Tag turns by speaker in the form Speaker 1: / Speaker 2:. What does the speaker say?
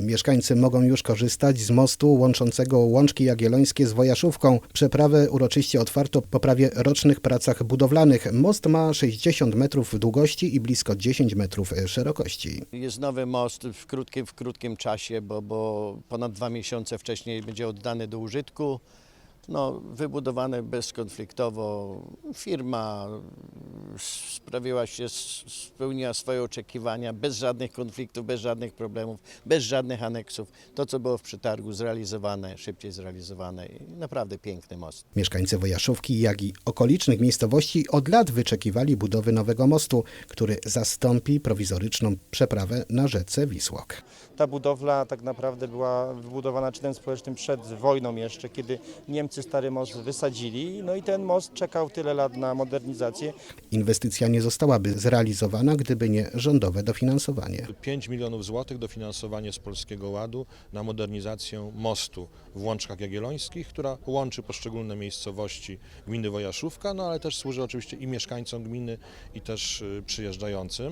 Speaker 1: Mieszkańcy mogą już korzystać z mostu łączącego Łączki Jagiellońskie z Wojaszówką. Przeprawę uroczyście otwarto po prawie rocznych pracach budowlanych. Most ma 60 metrów długości i blisko 10 metrów szerokości.
Speaker 2: Jest nowy most w krótkim, w krótkim czasie, bo, bo ponad dwa miesiące wcześniej będzie oddany do użytku. No, wybudowany bezkonfliktowo. Firma sprawiła się, spełniła swoje oczekiwania bez żadnych konfliktów, bez żadnych problemów, bez żadnych aneksów. To, co było w przetargu, zrealizowane, szybciej zrealizowane. I naprawdę piękny most.
Speaker 1: Mieszkańcy Wojaszówki, jak i okolicznych miejscowości od lat wyczekiwali budowy nowego mostu, który zastąpi prowizoryczną przeprawę na rzece Wisłok.
Speaker 3: Ta budowla tak naprawdę była wybudowana czynem społecznym przed wojną jeszcze, kiedy Niemcy stary most wysadzili. No i ten most czekał tyle lat na modernizację.
Speaker 1: Inwestycja nie zostałaby zrealizowana, gdyby nie rządowe dofinansowanie.
Speaker 4: 5 milionów złotych dofinansowanie z Polskiego Ładu na modernizację mostu w Łączkach Jagiellońskich, która łączy poszczególne miejscowości gminy Wojaszówka, no ale też służy oczywiście i mieszkańcom gminy i też y, przyjeżdżającym.